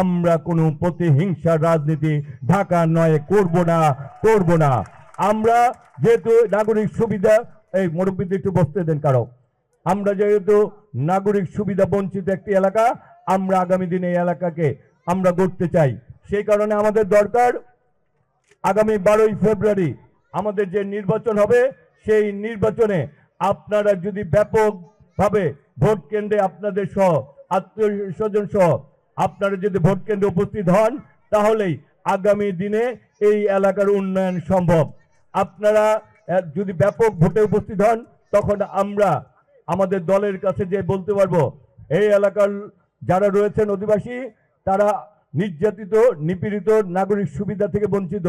আমরা কোনো প্রতিহিংসার রাজনীতি ঢাকা নয় করব না করব না। আমরা যেহেতু নাগরিক সুবিধা, এই মুরব্বীদের একটু বসতে দেন কারও। আমরা যেহেতু নাগরিক সুবিধা বঞ্চিত একটি এলাকা, আমরা আগামী দিনে এই এলাকাকে আমরা গড়তে চাই। সেই কারণে আমাদের দরকার আগামী বারোই ফেব্রুয়ারি আমাদের যে নির্বাচন হবে, সেই নির্বাচনে আপনারা যদি ব্যাপকভাবে ভোট কেন্দ্রে আপনাদের সহ, আত্মীয় স্বজন সহ আপনারা যদি ভোট কেন্দ্রে উপস্থিত হন, তাহলেই আগামী দিনে এই এলাকার উন্নয়ন সম্ভব। আপনারা যদি ব্যাপক ভোটে উপস্থিত হন, তখন আমরা আমাদের দলের কাছে যে বলতে পারব, এই এলাকার যারা রয়েছেন অধিবাসী, তারা নির্যাতিত, নিপীড়িত নাগরিক সুবিধা থেকে বঞ্চিত।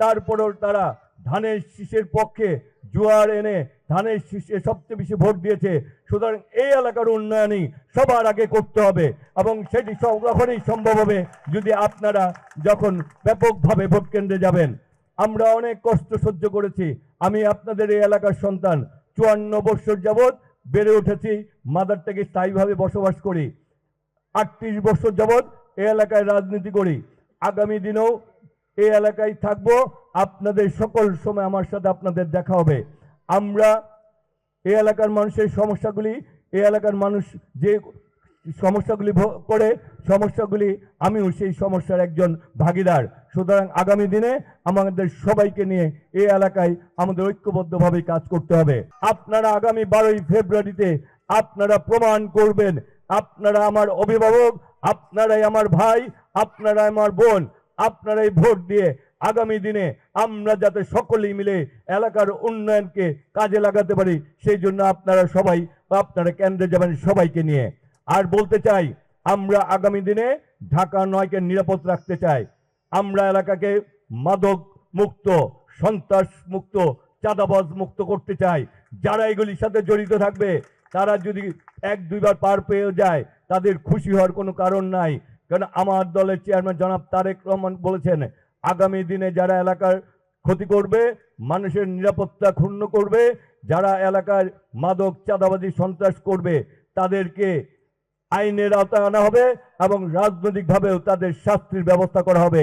তারপরেও তারা ধানের শীষের পক্ষে জোয়ার এনে ধানের শীষে সবচেয়ে বেশি ভোট দিয়েছে। সুতরাং এই এলাকার উন্নয়নই সবার আগে করতে হবে এবং সেটি তখনই সম্ভব হবে যদি আপনারা যখন ব্যাপকভাবে ভোট কেন্দ্রে যাবেন। আমরা অনেক কষ্ট সহ্য করেছি। আমি আপনাদের এই এলাকার সন্তান। চুয়ান্ন বৎসর যাবৎ বেড়ে উঠেছি মাদার থেকে স্থায়ীভাবে বসবাস করি। আটত্রিশ বছর যাবৎ এই এলাকায় রাজনীতি করি। আগামী দিনেও এই এলাকায় থাকব। আপনাদের সকল সময় আমার সাথে আপনাদের দেখা হবে। আমরা এই এলাকার মানুষের সমস্যাগুলি, এই এলাকার মানুষ যে সমস্যাগুলি করে, সমস্যাগুলি আমিও সেই সমস্যার একজন ভাগিদার। সুতরাং আগামী দিনে আমাদের সবাইকে নিয়ে এই এলাকায় আমাদের ঐক্যবদ্ধভাবে কাজ করতে হবে। আপনারা আগামী বারোই ফেব্রুয়ারিতে আপনারা প্রমাণ করবেন। আপনারা আমার অভিভাবক, আপনারাই আমার ভাই, আপনারাই আমার বোন, আপনারাই ভোট দিয়ে আগামী দিনে আমরা যাতে সকলেই মিলে এলাকার উন্নয়নকে কাজে লাগাতে পারি, সেই জন্য আপনারা সবাই আপনারা কেন্দ্রে যাবেন সবাইকে নিয়ে। আর বলতে চাই, আমরা আগামী দিনে ঢাকা নয়কে নিরাপদ রাখতে চাই। আমরা এলাকাকে মাদক মুক্ত, সন্ত্রাস মুক্ত, চাঁদাবাজ মুক্ত করতে চাই। যারা এগুলির সাথে জড়িত থাকবে, তারা যদি এক দুইবার পার পেয়ে যায়, তাদের খুশি হওয়ার কোনো কারণ নাই। কারণ আমার দলের চেয়ারম্যান জনাব তারেক রহমান বলেছেন আগামী দিনে যারা এলাকার ক্ষতি করবে, মানুষের নিরাপত্তা ক্ষুণ্ণ করবে, যারা এলাকার মাদক, চাঁদাবাজি, সন্ত্রাস করবে, তাদেরকে আইনের আওতায় আনা হবে এবং রাজনৈতিকভাবেও তাদের শাস্তির ব্যবস্থা করা হবে।